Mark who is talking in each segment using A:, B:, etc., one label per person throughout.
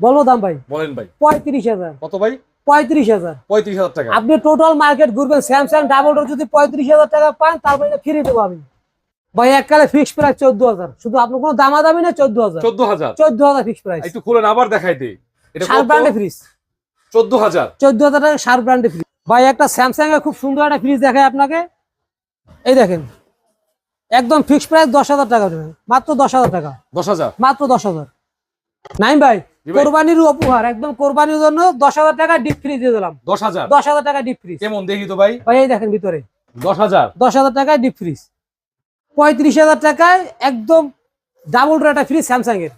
A: বলব দাম ভাই।
B: বলেন ভাই।
A: পঁয়ত্রিশ হাজার।
B: কত ভাই?
A: পঁয়ত্রিশ হাজার।
B: পঁয়ত্রিশ হাজার টাকা।
A: আপনি টোটাল মার্কেট ঘুরবেন স্যামসাং ডাবল ডোর যদি পঁয়ত্রিশ হাজার টাকা পান তারপরে ফ্রি দেবো আমি। ভাই এককালে ফিক্স প্রাইস চোদ্দ হাজার। শুধু আপনার কোনো দামাদামি না চোদ্দ হাজার।
B: চোদ্দ হাজার?
A: চোদ্দ হাজার ফিক্স প্রাইস
B: একটু খুলেন আবার দেখাই দিই। এটা
A: সার ব্র্যান্ডে ফ্রিজ
B: চোদ্দ হাজার।
A: চোদ্দ হাজার টাকা সার ব্র্যান্ডে ফ্রিজ ভাই একটা স্যামসাং এর খুব সুন্দর একটা ফ্রিজ দেখায় আপনাকে। এই দেখেন একদম ফিক্স প্রাইস দশ হাজার টাকা দেবেন। মাত্র দশ হাজার টাকা।
B: দশ হাজার।
A: মাত্র দশ হাজার। নাইম
B: জি ভাই।
A: কোরবানির উপহার একদম কোরবানির জন্য দশ হাজার টাকা ডিপ ফ্রিজ দিয়ে দিলাম।
B: দশ হাজার?
A: দশ হাজার টাকা ডিপ ফ্রিজ
B: কেমন? দেখি তো ভাই।
A: ভাই এই দেখেন ভিতরে।
B: দশ হাজার?
A: দশ হাজার টাকায় ডিপ ফ্রিজ পঁয়ত্রিশ হাজার টাকায় একদম ডাবল ডোর ফ্রিজ স্যামসাং এর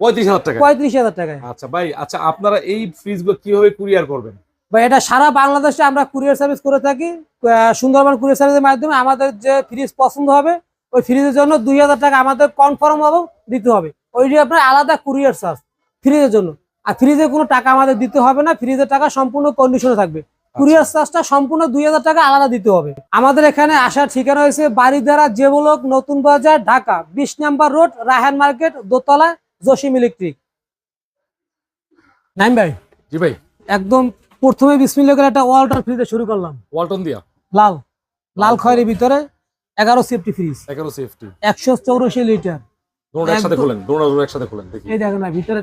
B: পঁয়ত্রিশ হাজার টাকা
A: পঁয়ত্রিশ হাজার টাকায়।
B: আচ্ছা ভাই আচ্ছা আপনারা এই কীভাবে কুরিয়ার করবেন?
A: ভাই এটা সারা বাংলাদেশে আমরা কুরিয়ার সার্ভিস করে থাকি। সুন্দরবন কুরিয়ার সার্ভিসের মাধ্যমে আমাদের যে ফ্রিজ পছন্দ হবে ওই ফ্রিজের জন্য দুই হাজার টাকা আমাদের কনফার্ম হবে দিতে হবে। ওইটি আপনার আলাদা কুরিয়ার চার্জ ফ্রিজের জন্য। আর ফ্রিজে কোনো টাকা আমাদের দিতে হবে না ফ্রিজের টাকা সম্পূর্ণ কন্ডিশনে থাকবে। কুরিয়ার চার্জটা সম্পূর্ণ দুই হাজার টাকা আলাদা দিতে হবে। আমাদের এখানে আসার ঠিকানা হয়েছে বাড়িধারা জেবলক নতুন বাজার ঢাকা বিশ নাম্বার রোড রাহান মার্কেট দোতলা জসিম ইলেকট্রিক। নাইম ভাই
B: জি ভাই।
A: একদম প্রথমে বিসমিল্লা করে একটা ওয়ালটার ফ্রিজে শুরু করলাম।
B: ওয়ালটন দিয়া?
A: লাল। লাল খয়ের ভিতরে এগারো সেফটি ফ্রিজ
B: এগারো সেফটি
A: একশো চৌরাশি লিটার
B: দোনোটা একসাথে খোলেন দোনোটা একসাথে খোলেন দেখি।
A: এই দেখেন না ভিতরে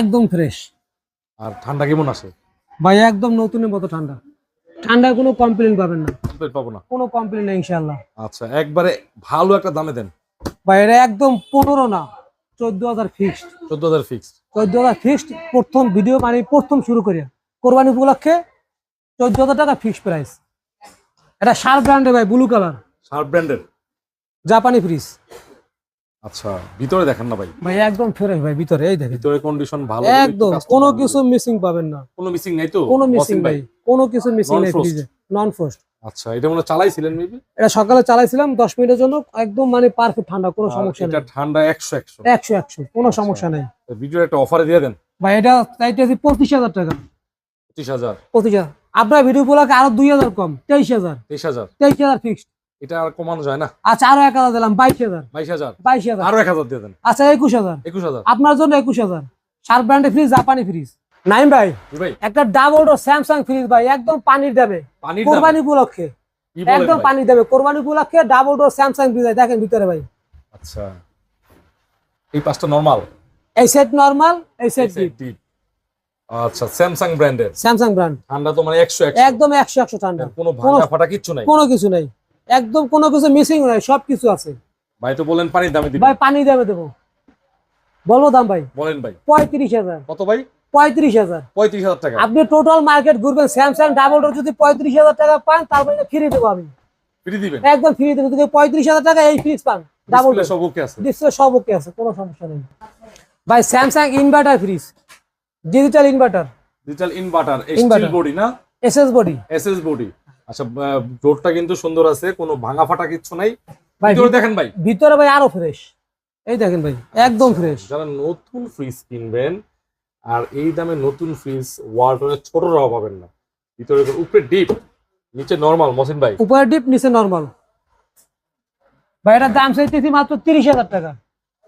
A: একদম ফ্রেশ
B: আর ঠান্ডা কেমন আসে
A: ভাই একদম নতুনের মতো ঠান্ডা। কোনো কমপ্লেন পাবেন না।
B: পাবো না।
A: কোনো কমপ্লেন নেই ইনশাল্লাহ
B: আচ্ছা একবারে ভালো একটা দামে দেন।
A: ভাই এটা একদম পনেরো না চোদ্দ হাজার ফিক্সড
B: চোদ্দ হাজার ফিক্স
A: চোদ্দ হাজার ফিক্সড প্রথম ভিডিও মানে প্রথম শুরু করিয়া। কোরবানি উপলক্ষে চোদ্দ হাজার টাকা ফিক্সড প্রাইস এটা শার ব্র্যান্ডে ভাই ব্লু কালার
B: শার্প ব্র্যান্ডের
A: জাপানি ফ্রিজ
B: আচ্ছা ভিতরে দেখেন না ভাই?
A: ভাই একদম ফ্রেশ ভাই ভিতরে এই দেখেন।
B: ভিতরে কন্ডিশন ভালো
A: একদম কোনো কিছু মিসিং পাবেন না।
B: কোনো মিসিং নাই তো?
A: কোনো মিসিং ভাই কোনো কিছু মিসিং নাই ফ্রিজে নন ফ্রস্ট
B: আচ্ছা এটা মনে চালাইছিলেন মেবি
A: এটা সকালে চালাইছিলাম দশ মিনিটের জন্য একদম মানে পারফেক্ট ঠান্ডা কোনো সমস্যা
B: এটা
A: নেই।
B: ঠান্ডা একশো একশো।
A: একশো একশো কোনো সমস্যা নেই।
B: ভিডিওর একটা অফারে দিয়ে দেন।
A: ভাই এটা চাইতেছি পঁচিশ হাজার টাকা।
B: পঁচিশ হাজার।
A: পঁচিশ হাজার। আপনার ভিডিও গুলোকে আরও দুই হাজার কম তেইশ হাজার।
B: তেইশ হাজার।
A: তেইশ হাজার ফিক্সড
B: এটা আর কমানো যায় না।
A: আচ্ছা আরও এক হাজার দিলাম বাইশ হাজার।
B: বাইশ হাজার।
A: বাইশ হাজার।
B: আরও এক হাজার দিয়ে দেন।
A: আচ্ছা একুশ হাজার।
B: একুশ হাজার।
A: আপনার জন্য একুশ হাজার। সার ব্র্যান্ডের ফ্রিজ জাপানি ফ্রিজ নাইম ভাই
B: ভাই।
A: একটা ডাবল ডোর স্যামসাং ফ্রিজ ভাই একদম পানির দেবে কোরবানি উপলক্ষে। একদম কোরবানি উপলক্ষে ডাবল ডোর স্যামসাং ফ্রিজ দেখেন ভিতরে ভাই।
B: আচ্ছা। এই পাঁচটা নরমাল
A: এই সেট নরমাল এই সেট
B: ডিপ আচ্ছা স্যামসাং ব্র্যান্ডের
A: স্যামসাং ব্র্যান্ড
B: ঠান্ডা তো মানে
A: একদম ঠান্ডা।
B: কোনো ভাঙা ফাটা কিচ্ছু নাই?
A: কোনো কিছু নাই। একদম কোনো কিছু মিসিং নাই সব কিছু আছে।
B: ভাই তো বলেন পানির দামে দিবেন।
A: ভাই পানি দামে দেবো। বলব দাম ভাই।
B: বলেন ভাই।
A: পঁয়ত্রিশ হাজার।
B: কত ভাই?
A: পঁয়ত্রিশ হাজার।
B: পঁয়ত্রিশ হাজার টাকা।
A: আপনি টোটাল মার্কেট ঘুরবেন স্যামসাং ডাবল ডোর যদি পঁয়ত্রিশ হাজার টাকা পান তারপরে ফ্রি দেবো আমি।
B: ফ্রি দিবেন?
A: একদম ফ্রি দেবো। যদি পঁয়ত্রিশ হাজার টাকা এই ফ্রিজ পান ডাবল
B: ডিসপ্লে সব ওকে আছে।
A: ডিসপ্লে সব ওকে আছে কোনো সমস্যা নেই। ভাই Samsung inverter fridge digital inverter
B: digital inverter steel body না?
A: এসএস বডি
B: এসএস বডি আচ্ছা ডোরটা কিন্তু সুন্দর আছে কোনো ভাঙা ফাটা কিচ্ছু নাই। ভিতরে দেখেন ভাই।
A: ভিতরে ভাই আরও ফ্রেশ এই দেখেন ভাই একদম ফ্রেশ
B: যারা নতুন ফ্রিজ কিনবেন আর এই দামে নতুন ফ্রিজ ওয়ার্ল্ডের ছোটরাও পাবেন না। ভিতরে উপরে ডিপ নিচে নরমাল মসিন ভাই।
A: উপরে ডিপ নিচে নরমাল ভাই এটার দাম চাইতেছি মাত্র তিরিশ হাজার টাকা।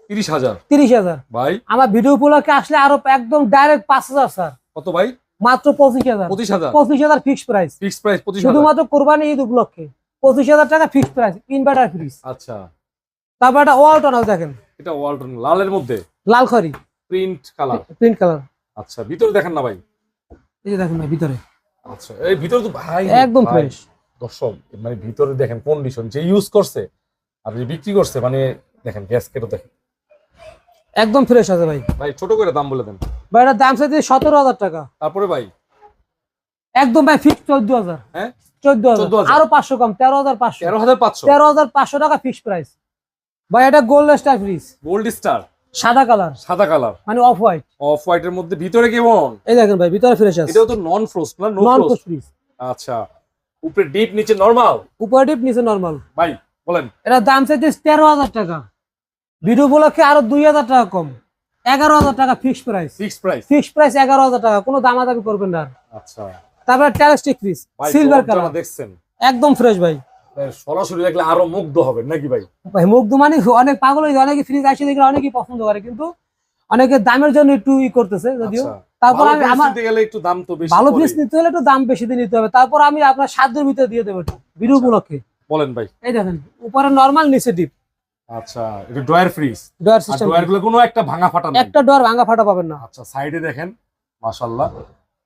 B: তিরিশ হাজার।
A: তিরিশ হাজার।
B: ভাই।
A: আমার ভিডিও উপলক্ষে আসলে আরও একদম ডাইরেক্ট পাঁচ হাজার স্যার
B: কত ভাই?
A: মাত্র পঁচিশ হাজার।
B: পঁচিশ হাজার।
A: পঁচিশ হাজার ফিক্সড প্রাইস
B: ফিক্স প্রাইস
A: শুধুমাত্র কোরবানি ঈদ উপলক্ষে। পঁচিশ হাজার টাকা ফিক্সড প্রাইস ইনভার্টার ফ্রিজ
B: আচ্ছা।
A: তারপর একটা ওয়ালটন হাউস দেখেন।
B: এটা ওয়ালটন লালের মধ্যে?
A: লাল খড়ি
B: প্রিন্ট কালার
A: প্রিন্ট কালার
B: আচ্ছা ভিতরে দেখেন না ভাই?
A: এই যে দেখেন ভাই ভিতরে।
B: আচ্ছা এই ভিতরে তো ভাই
A: একদম ফ্রেশ
B: দর্শক মানে ভিতরে দেখেন কন্ডিশন যে ইউজ করছে আর যে বিক্রি করছে মানে দেখেন গ্যাস কেটে দেখেন।
A: একদম ফ্রেশ আছে ভাই।
B: ভাই ছোট করে দাম বলে দেন।
A: ভাই এটার দাম চাইতে সতেরো হাজার টাকা।
B: তারপরে ভাই?
A: একদম ভাই ফিক্স চোদ্দ হাজার।
B: হ্যাঁ?
A: চোদ্দ হাজার।
B: 14,000
A: আরও পাঁচশো কম তেরো হাজার পাঁচশো।
B: তেরো হাজার পাঁচশো।
A: তেরো হাজার পাঁচশো টাকা ফিক্সড প্রাইস ভাই এটা gold star fridge
B: gold star
A: সাদা কালার
B: সাদা কালার
A: মানে অফ হোয়াইট
B: অফ হোয়াইট এর মধ্যে ভিতরে কি কেমন
A: এই দেখেন ভাই ভিতরে ফ্রেশ আছে।
B: এটাও তো নন ফ্রোস্ট না নো
A: নন
B: ফ্রোস্ট
A: ফ্রিজ
B: আচ্ছা। উপরে ডিপ নিচে নরমাল
A: উপরে ডিপ নিচে নরমাল
B: ভাই বলেন।
A: এটা দাম চাইতে তেরো হাজার টাকা। ভিডিও উপলক্ষে আরও দুই হাজার টাকা কম। এগারো হাজার টাকা fixed price
B: fix price
A: fixed price এগারো হাজার টাকা কোনো দামাদামি করবেন না
B: আচ্ছা।
A: তারপরে টেরাস্টিক ফ্রিজ সিলভার কালার
B: দেখছেন।
A: একদম ফ্রেশ ভাই।
B: সরাসরি দেখলে আরও মুগ্ধ হবেন নাকি ভাই?
A: ভাই মুগ্ধ মানে অনেক পাগল হয়ে অনেকে ফ্রিজ আসে দেখলে অনেকেই পছন্দ করে কিন্তু অনেকে দামের জন্য একটু ই করতেছে যদিও।
B: আচ্ছা।
A: তারপর আমি আমার
B: গেলে একটু দাম তো বেশি
A: ভালো ফ্রিজ নিতে হলে একটু দাম বেশি দিয়ে নিতে হবে। তারপর আমি আপনার সাধ্যের ভিতরে দিয়ে দেবো ভিডিও
B: আচ্ছা।
A: উপলক্ষে।
B: বলেন ভাই।
A: এই দেখেন উপরে নর্মাল নিচে ডিপ
B: আচ্ছা এটা ড্রয়ার ফ্রিজ।
A: ডোয়ার সিস্টেম
B: ড্রয়ারগুলো কোনো একটা ভাঙা ফাটা
A: একটা ডোর ভাঙা ফাটা পাবেন না।
B: আচ্ছা সাইডে দেখেন মাশাআল্লাহ।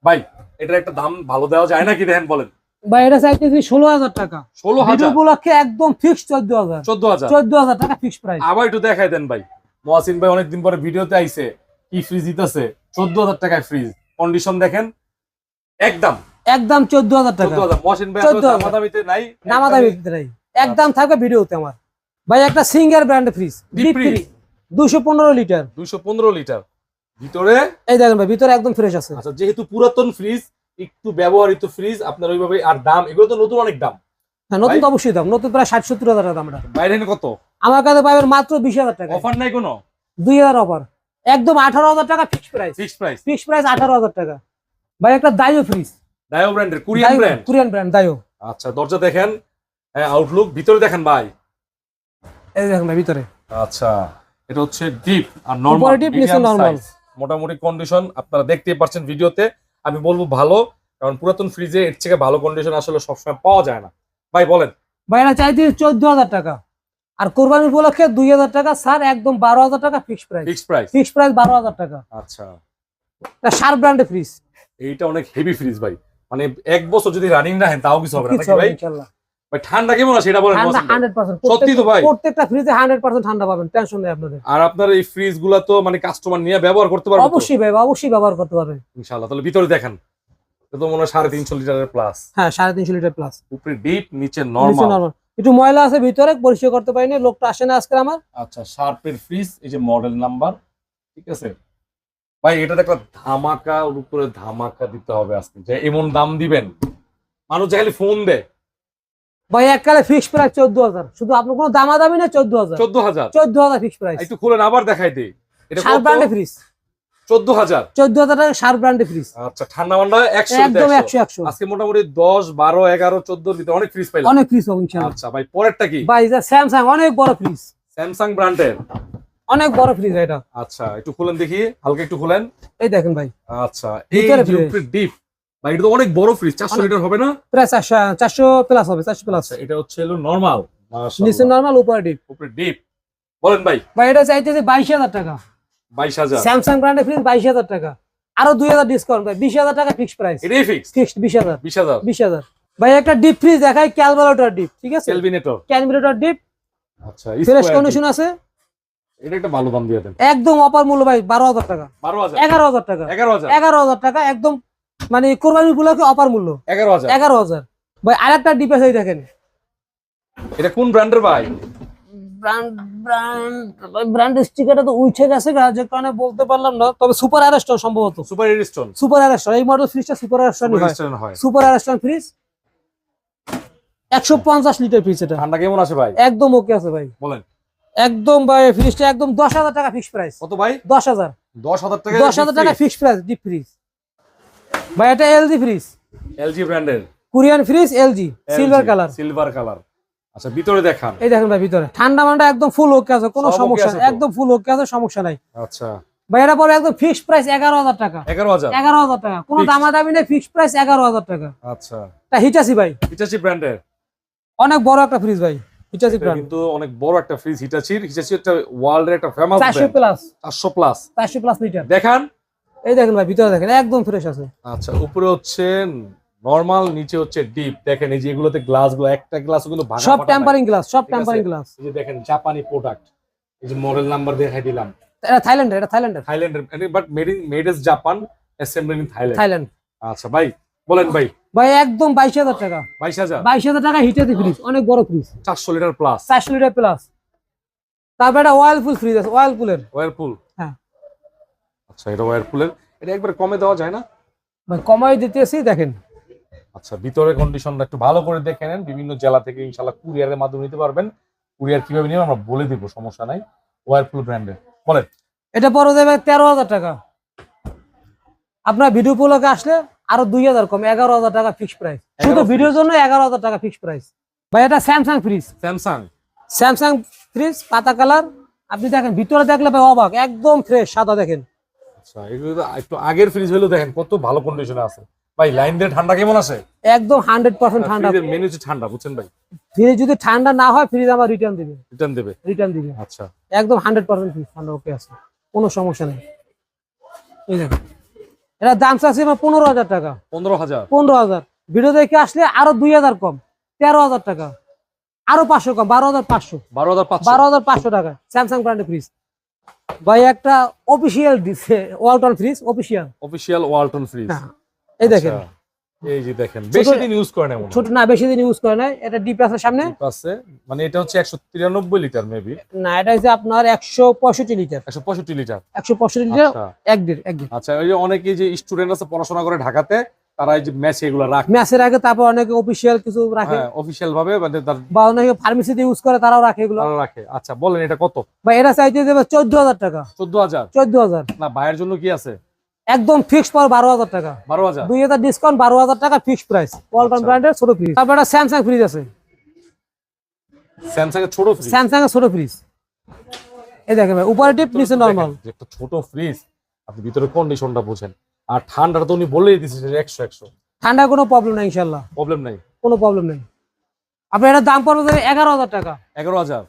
B: ভাই এটার একটা দাম ভালো দেওয়া যায় নাকি দেখেন বলেন?
A: বা এটা চাইতেছি ষোলো হাজার টাকা।
B: ষোলো হাজার?
A: উপলক্ষে একদম ফিক্স চোদ্দ হাজার।
B: চোদ্দ হাজার?
A: চোদ্দ হাজার টাকা ফিক্স প্রাইস
B: আবার একটু দেখাই দেন ভাই। মহাসিন ভাই অনেকদিন পরে ভিডিওতে আইছে কি ফ্রিজ দিতেছে? চোদ্দ হাজার টাকায় ফ্রিজ কন্ডিশন দেখেন একদম।
A: একদম চোদ্দ হাজার টাকা।
B: মহাসিন ভাই
A: 14,000
B: দামাদামিতে নাই।
A: নামা নাই। একদম থাকবে ভিডিওতে আমার। ভাই একটা সিঙ্গার ব্র্যান্ড ফ্রিজ দুশো পনেরো লিটার
B: দুইশো পনেরো লিটার ভিতরে?
A: এই দেখেন ভাই ভিতরে একদম ফ্রেশ আছে।
B: আচ্ছা যেহেতু পুরাতন ফ্রিজ একটু ব্যবহৃত ফ্রিজ আপনার ওইভাবে আর দাম এগুলো তো নতুন অনেক দাম।
A: হ্যাঁ নতুন তো অবশ্যই দাম নতুন প্রায় ষাট সত্তর হাজার টাকা দামটা
B: বাইরে কত?
A: আমার কাছে পাবেন মাত্র বিশ হাজার টাকা।
B: অফার নাই কোনো?
A: দুই হাজার অফার একদম আঠারো হাজার টাকা fix price
B: fix price
A: fix price আঠারো হাজার টাকা। ভাই একটা দায়ো ফ্রিজ
B: ডায়ো ব্র্যান্ডের Korean brand
A: Korean brand Daewoo
B: আচ্ছা দরজা দেখেন। হ্যাঁ আউটলুক ভিতরে দেখেন ভাই।
A: এই দেখেন ভিতরে।
B: আচ্ছা এটা হচ্ছে ডিপ আর নরমাল
A: নিচে normal।
B: মোটামুটি কন্ডিশন আপনারা দেখতেই পাচ্ছেন ভিডিওতে। আমি বলব ভালো কারণ পুরাতন ফ্রিজে এর থেকে ভালো কন্ডিশন আসলে সবসময় পাওয়া যায় না। ভাই বলেন।
A: ভাই এটা চাইতে চোদ্দ হাজার টাকা। আর কোরবানি উপলক্ষে দুই হাজার টাকা স্যার একদম বারো হাজার টাকা fix price
B: fix price
A: fix price বারো হাজার টাকা।
B: আচ্ছা।
A: এটা শার্প ব্র্যান্ডের ফ্রিজ
B: এইটা অনেক হেভি ফ্রিজ ভাই। মানে এক বছর যদি রানিং রাখেন তাও কিছু হবে না ভাই?
A: ইনশাল্লাহ।
B: ভাই ঠান্ডা কেমন আছে? এটা বলেন সত্যি তো ভাই?
A: প্রত্যেকটা ফ্রিজে হান্ড্রেড পার্সেন্ট ঠান্ডা পাবেন টেনশন নেই আপনাদের।
B: আর আপনার এই ফ্রিজগুলা তো মানে কাস্টমার নিয়ে ব্যবহার করতে পারবে
A: অবশ্যই ভাই অবশ্যই ব্যবহার করতে পারবেন
B: ইনশাআল্লাহ তাহলে ভিতরে দেখেন। এটা তো মনে হয় লিটারের প্লাস
A: হ্যাঁ লিটার প্লাস
B: উপরে ডিপ নিচে নর্মাল
A: একটু ময়লা আছে ভিতরে পরিষ্কার করতে পারিনি লোকটা আসে না আজকে আমার।
B: আচ্ছা শার্পের ফ্রিজ এই যে মডেল নাম্বার ঠিক আছে? ভাই এটাতে একটা ধামাকা উপরে ধামাকা দিতে হবে আজকে। যে এমন দাম দিবেন। মানুষ চাইলে ফোন দেয়।
A: ভাই এককালে ফিক্স প্রাইস চোদ্দ হাজার। শুধু আপনার কোনো দামাদামি না চোদ্দ হাজার।
B: চোদ্দ হাজার?
A: চোদ্দ হাজার ফিক্স প্রাইস
B: একটু খুলেন আবার দেখাই দিই। এটা
A: শার্প ব্র্যান্ডের ফ্রিজ
B: চোদ্দ হাজার।
A: চোদ্দ হাজার টাকা শার্প ব্র্যান্ডের ফ্রিজ
B: আচ্ছা ঠান্ডা মান্ডা একশো
A: একদম একশো একশো।
B: আজকে মোটামুটি দশ বারো এগারো চোদ্দোর ভিতরে অনেক ফ্রিজ পাইলাম।
A: অনেক ফ্রিজ পাবো
B: আচ্ছা ভাই পরেরটা কি?
A: ভাই স্যামসাং অনেক বড় ফ্রিজ
B: স্যামসাং ব্র্যান্ডের
A: অনেক বড় ফ্রিজ এটা।
B: আচ্ছা একটু খুলেন দেখি হালকা একটু খুলেন।
A: এই দেখেন ভাই।
B: আচ্ছা এই ডিপ ভাই এটা তো অনেক বড় ফ্রিজ চারশো
A: অনেক।
B: লিটার হবে না?
A: প্রায় চারশো চারশো প্লাস হবে চারশো প্লাস
B: আচ্ছা এটা হচ্ছে হলো নর্মাল
A: নিচে নর্মাল উপরে ডিপ
B: উপরে ডিপ বলেন ভাই।
A: ভাই এটা চাইতেছে বাইশ হাজার টাকা।
B: বাইশ হাজার।
A: স্যামসাং ব্র্যান্ডের ফ্রিজ বাইশ হাজার টাকা। আরও দুই হাজার ডিসকাউন্ট ভাই বিশ হাজার টাকা ফিক্স প্রাইস
B: এটাই ফিক্স
A: ফিক্সড বিশ হাজার।
B: বিশ হাজার।
A: বিশ হাজার। ভাই একটা ডিপ ফ্রিজ দেখাই ডিপ ঠিক আছে?
B: ক্যালভিনেটর
A: ক্যালকুলেটর ডিপ
B: আচ্ছা
A: ফ্রেশ কন্ডিশন আছে।
B: এটা একটা ভালো দাম দিয়ে দেন।
A: একদম অপার মূল্য ভাই বারো হাজার টাকা।
B: বারো হাজার।
A: এগারো হাজার টাকা।
B: এগারো হাজার
A: টাকা একদম মানে কোরবানি উপলক্ষে অপার মূল্য।
B: এগারো হাজার।
A: এগারো হাজার। ভাই আরেকটা ডিপ আছে এই দেখেন।
B: এটা কোন ব্র্যান্ডের ভাই?
A: ব্র্যান্ড ব্র্যান্ড ব্র্যান্ড স্টিকারটা তো উঠে গেছে যে কারণে বলতে পারলাম না। তবে সুপার অ্যারেস্টন সম্ভবত।
B: সুপার এরিস্টোন
A: সুপার অ্যারেস্টন এই মডেল ফ্রিজটা সুপার অ্যারেস্টন
B: সুপার
A: হয়। সুপার অ্যারেস্টন ফ্রিজ একশো পঞ্চাশ লিটার ফ্রিজ এটা।
B: ঠান্ডা কেমন আছে ভাই?
A: একদম ওকে আছে ভাই।
B: বলেন।
A: একদম ভাই ফ্রিজটা একদম দশ হাজার টাকা ফিক্স প্রাইস
B: কত ভাই?
A: দশ হাজার।
B: দশ হাজার টাকা
A: দশ হাজার টাকা ফিক্স প্রাইস ডিপ ফ্রিজ ভাই এটা এলজি ফ্রিজ
B: এলজি ব্র্যান্ডের
A: Korean fridge LG silver colour
B: silver colour আচ্ছা ভিতরে দেখান।
A: এই দেখেন ভাই ভিতরে। ঠান্ডা মান্ডা একদম ফুল ওকে আছে কোনো সমস্যা একদম ফুল ওকে আছে সমস্যা নাই।
B: আচ্ছা।
A: ভাই এটা পরে একদম ফিক্সড প্রাইস এগারো হাজার টাকা।
B: এগারো হাজার?
A: এগারো হাজার টাকা। কোনো
B: Fixed।
A: দামাদামি নেই ফিক্সড প্রাইস এগারো হাজার টাকা।
B: আচ্ছা।
A: এটা হিটাসি ভাই।
B: হিটাচি ব্র্যান্ডের
A: অনেক বড় একটা ফ্রিজ ভাই হিটাসি ব্র্যান্ড
B: কিন্তু অনেক বড় একটা ফ্রিজ হিটাচির হিটাচি একটা ওয়ার্ল্ডের একটা ফেমাস
A: চারশো প্লাস
B: চারশো প্লাস
A: চারশো প্লাস লিটার
B: দেখান।
A: এই দেখেন ভাই ভিতরে দেখেন একদম ফ্রেশ আছে।
B: আচ্ছা উপরে হচ্ছে নরমাল নিচে হচ্ছে ডিপ দেখেন এই যে এগুলোতে গ্লাসগুলো একটা গ্লাস কিন্তু ভাঙা
A: সব টেম্পারিং গ্লাস সব টেম্পারিং গ্লাস
B: এই যে দেখেন জাপানি প্রোডাক্ট এই যে মডেল নাম্বার দেখাই দিলাম।
A: এটা থাইল্যান্ডের এটা থাইল্যান্ডের
B: থাইল্যান্ডের but made in made is Japan assembly in Thailand
A: Thailand
B: আচ্ছা ভাই বলেন ভাই।
A: ভাই একদম বাইশ হাজার টাকা।
B: বাইশ হাজার?
A: বাইশ হাজার টাকা হিটাসি ফ্রিজ অনেক বড় ফ্রিজ
B: চারশো লিটার প্লাস
A: চারশো লিটার প্লাস তারপর একটা ওয়াইলফুল ফ্রিজ আছে ওয়াইলফুলের
B: ওয়ারপুল
A: হ্যাঁ।
B: আচ্ছা এটা ওয়ারপুলের এটা একবার কমে দেওয়া যায় না?
A: ভাই কমাই দিতেছি দেখেন।
B: আচ্ছা ভিতরে কন্ডিশনটা একটু ভালো করে দেখে নেন। বিভিন্ন জেলা থেকে ইনশাল্লাহ কুরিয়ারের মাধ্যমে নিতে পারবেন। কুরিয়ার কীভাবে নিবেন আমরা বলে দিব সমস্যা নাই। ওয়ারপুল ব্র্যান্ডের বলেন।
A: এটা পরে দেবে তেরো হাজার টাকা। আপনার ভিডিও পোলোকে আসলে আরও দুই হাজার কম এগারো হাজার টাকা ফিক্স প্রাইস শুধু ভিডিওর জন্য এগারো হাজার টাকা ফিক্স প্রাইস ভাই এটা Samsung fridge
B: Samsung
A: Samsung fridge পাতা কালার। আপনি দেখেন ভিতরে দেখলে ভাই অবাক একদম ফ্রেশ সাদা দেখেন।
B: আচ্ছা এগুলো একটু আগের ফ্রিজ হলেও দেখেন কত ভালো কন্ডিশনে আছে। ভাই লাইন দিয়ে ঠান্ডা কেমন আসে
A: একদম হান্ড্রেড পার্সেন্ট ঠান্ডা।
B: মেনু হচ্ছে ঠান্ডা বুঝছেন ভাই?
A: ফ্রিজ যদি ঠান্ডা না হয় ফ্রিজ আমার রিটার্ন দিবে।
B: রিটার্ন দেবে?
A: রিটার্ন দিবে।
B: আচ্ছা।
A: একদম হান্ড্রেড পার্সেন্ট ফ্রিজ ঠান্ডা ওকে আছে। কোনো সমস্যা নেই। এই দেখেন। এটা দাম চাচ্ছি আমার পনেরো হাজার টাকা।
B: পনেরো হাজার?
A: পনেরো হাজার। ভিডিও দেখে আসলে আরও দুই হাজার কম। তেরো হাজার টাকা। আরও পাঁচশো কম বারো হাজার পাঁচশো।
B: বারো হাজার পাঁচশো?
A: বারো হাজার পাঁচশো টাকা। স্যামসাং ব্র্যান্ডের ফ্রিজ ভাই একটা অফিসিয়াল দিচ্ছে Walton fridge official
B: official Walton fridge
A: এই দেখেন।
B: এই যে দেখেন বেশি দিন ইউজ করে না
A: ছোট না বেশি দিন ইউজ করে না এটা ডিপ আছে সামনে।
B: ডিপ আছে মানে এটা হচ্ছে একশো তিরানব্বই লিটার মেবি
A: না এটা হচ্ছে আপনার একশো পঁয়ষট্টি লিটার
B: একশো পঁয়ষট্টি লিটার
A: একশো পঁয়ষট্টি লিটার
B: আচ্ছা।
A: এক দেড় এক দেড়।
B: আচ্ছা ওই যে অনেকে যে স্টুডেন্ট আছে পড়াশোনা করে ঢাকাতে তারা এই যে ম্যাচ এগুলো রাখে।
A: ম্যাচের আগে তারপর অনেকে অফিসিয়াল কিছু রাখে
B: হ্যাঁ অফিসিয়াল ভাবে মানে
A: বা অনেকে ফার্মেসিতে ইউজ করে তারাও রাখে এগুলো।
B: তারা রাখে। আচ্ছা বলেন এটা কত?
A: বা এটা চাইতে দেবে চোদ্দ হাজার টাকা।
B: চোদ্দ হাজার
A: চোদ্দ হাজার
B: না ভাইয়ের জন্য কি আছে?
A: একদম ফিক্সড পর বারো হাজার টাকা।
B: বারো হাজার
A: দুই হাজার ডিসকাউন্ট বারো হাজার টাকা ফিক্সড প্রাইস ওয়ালটন। ব্র্যান্ডের ছোট ফ্রিজ তারপর একটা স্যামসাং ফ্রিজ আছে।
B: স্যামসাং এর ছোট ফ্রিজ
A: স্যামসাং এর ছোট ফ্রিজ এই দেখেন ভাই উপরে টিপ নিচে নর্মাল
B: একটা ছোট ফ্রিজ আপনি ভিতরে কন্ডিশনটা বুঝেন। আর ঠান্ডাটা তো উনি বলেই দিচ্ছে যে একশো একশো।
A: ঠান্ডা কোনো প্রবলেম নাই ইনশাল্লাহ
B: প্রবলেম নাই।
A: কোনো প্রবলেম নেই। আপনার এটার দাম পড়বে এগারো হাজার টাকা।
B: এগারো হাজার।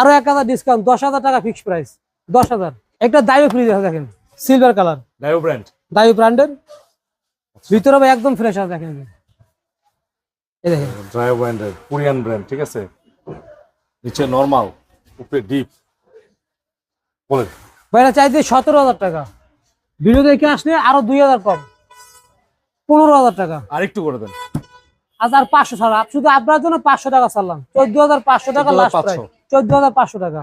A: আরও এক হাজার ডিসকাউন্ট দশ হাজার টাকা ফিক্সড প্রাইস দশ হাজার। একটা দায়ু ফ্রিজ আছে দেখেন silver colour
B: Daewoo brand
A: Daewoo ব্র্যান্ডের ভিতরে ভাই একদম ফ্রেশ আছে দেখেন। এই দেখেন।
B: ব্র্যান্ডের কোরিয়ান ব্র্যান্ড ঠিক আছে? নিচে নর্মাল উপরে ডিপ বলেন।
A: ভাই এটা চাইতে সতেরো হাজার টাকা। ভিডিও দেখে আসলে আরও দুই হাজার কম। পনেরো হাজার টাকা।
B: আরেকটু করে দেন।
A: আজ আর পাঁচশো ছাড়া। শুধু আপনার জন্য পাঁচশো টাকা ছাড়লাম। চোদ্দ হাজার পাঁচশো টাকা লাস্ট
B: 14,500
A: চোদ্দ হাজার পাঁচশো টাকা।